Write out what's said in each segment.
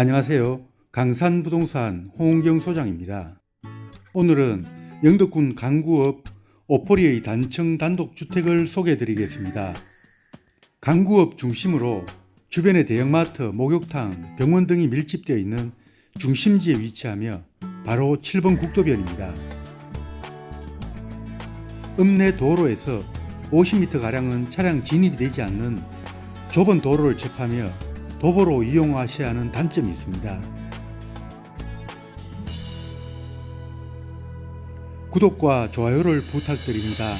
안녕하세요. 강산부동산 홍은경 소장입니다. 오늘은 영덕군 강구읍 오포리의 단층 단독주택을 소개해 드리겠습니다. 강구읍 중심으로 주변에 대형마트, 목욕탕, 병원 등이 밀집되어 있는 중심지에 위치하며 바로 7번 국도변입니다. 읍내 도로에서 50m가량은 차량 진입이 되지 않는 좁은 도로를 접하며 도보로 이용하셔야 하는 단점이 있습니다. 구독과 좋아요를 부탁드립니다.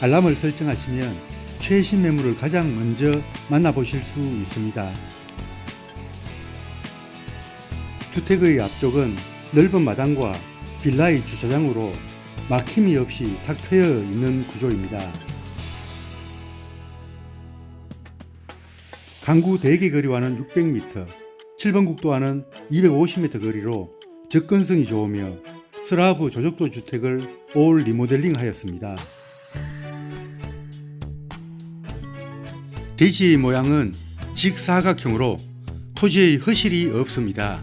알람을 설정하시면 최신 매물을 가장 먼저 만나보실 수 있습니다. 주택의 앞쪽은 넓은 마당과 빌라의 주차장으로 막힘이 없이 탁 트여 있는 구조입니다. 강구 대개 거리와는 600m, 7번 국도와는 250m 거리로 접근성이 좋으며 슬라브 조적도 주택을 올 리모델링 하였습니다. 대지의 모양은 직사각형으로 토지의 허실이 없습니다.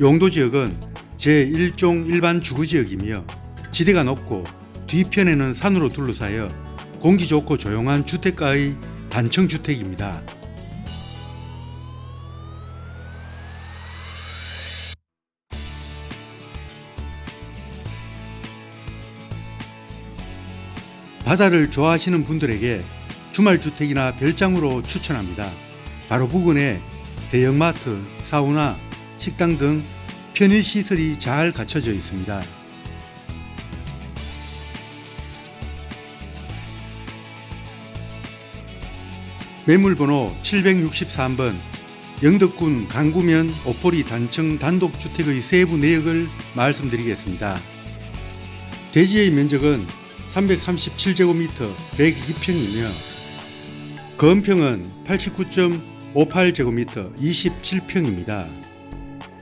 용도 지역은 제1종 일반 주거지역이며 지대가 높고 뒤편에는 산으로 둘러싸여 공기 좋고 조용한 주택가의 단층 주택입니다. 바다를 좋아하시는 분들에게 주말 주택이나 별장으로 추천합니다. 바로 부근에 대형마트, 사우나, 식당 등 편의시설이 잘 갖춰져 있습니다. 매물번호 763번 영덕군 강구면 오포리 단층 단독주택의 세부 내역을 말씀드리겠습제니다 대지의 면적은 337제곱미터 102평이며 건평은 89.58제곱미터 27평입니다.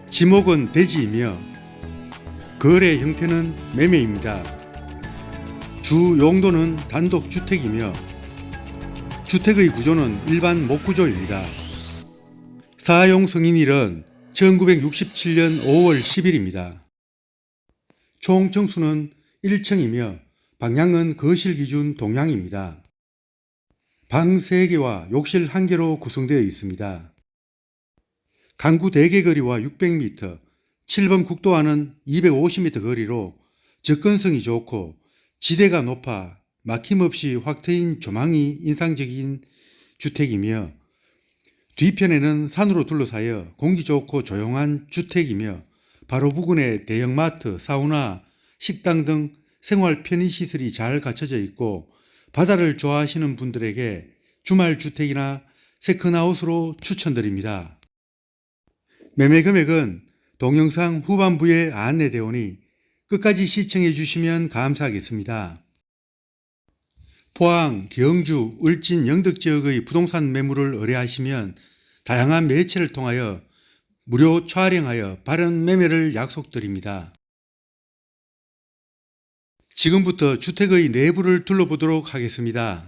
지목은 대지이며 거래 형태는 매매입니다. 주 용도는 단독주택이며 주택의 구조는 일반 목구조입니다. 사용 승인일은 1967년 5월 10일입니다. 총 정수는 1층이며 방향은 거실 기준 동향입니다. 방 3개와 욕실 1개로 구성되어 있습니다. 강구 대개 거리와 600m, 7번 국도와는 250m 거리로 접근성이 좋고 지대가 높아 막힘없이 확 트인 조망이 인상적인 주택이며 뒤편에는 산으로 둘러싸여 공기 좋고 조용한 주택이며 바로 부근에 대형마트, 사우나, 식당 등 생활 편의시설이 잘 갖춰져 있고 바다를 좋아하시는 분들에게 주말 주택이나 세컨하우스로 추천드립니다. 매매 금액은 동영상 후반부에 안내되어 오니 끝까지 시청해 주시면 감사하겠습니다. 포항, 경주, 울진, 영덕 지역의 부동산 매물을 의뢰하시면 다양한 매체를 통하여 무료 촬영하여 바른 매매를 약속드립니다. 지금부터 주택의 내부를 둘러보도록 하겠습니다.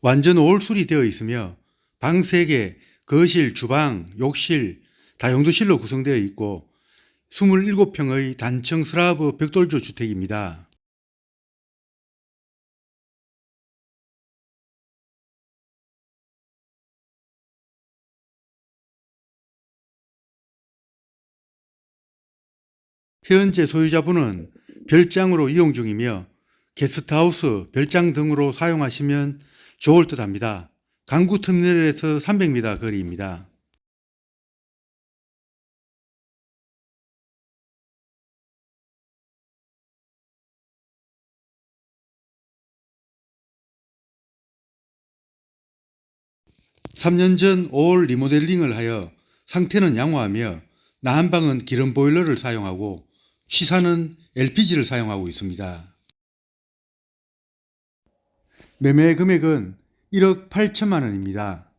완전 올술이 되어 있으며 방 3개, 거실, 주방, 욕실, 다용도실로 구성되어 있고 27평의 단층 슬라브 벽돌조 주택입니다. 현재 소유자분은 별장으로 이용 중이며 게스트하우스, 별장 등으로 사용하시면 좋을 듯 합니다. 강구 터미널에서 300m 거리입니다. 삼년전 5월 리모델링을 하여 상태는 양호하며 난방은 기름 보일러를 사용하고 취사는 LPG를 사용하고 있습니다. 매매 금액은 1억 8천만 원입니다.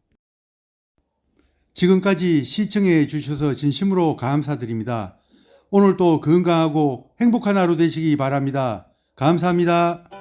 지금까지 시청해 주셔서 진심으로 감사드립니다. 오늘도 건강하고 행복한 하루 되시기 바랍니다. 감사합니다.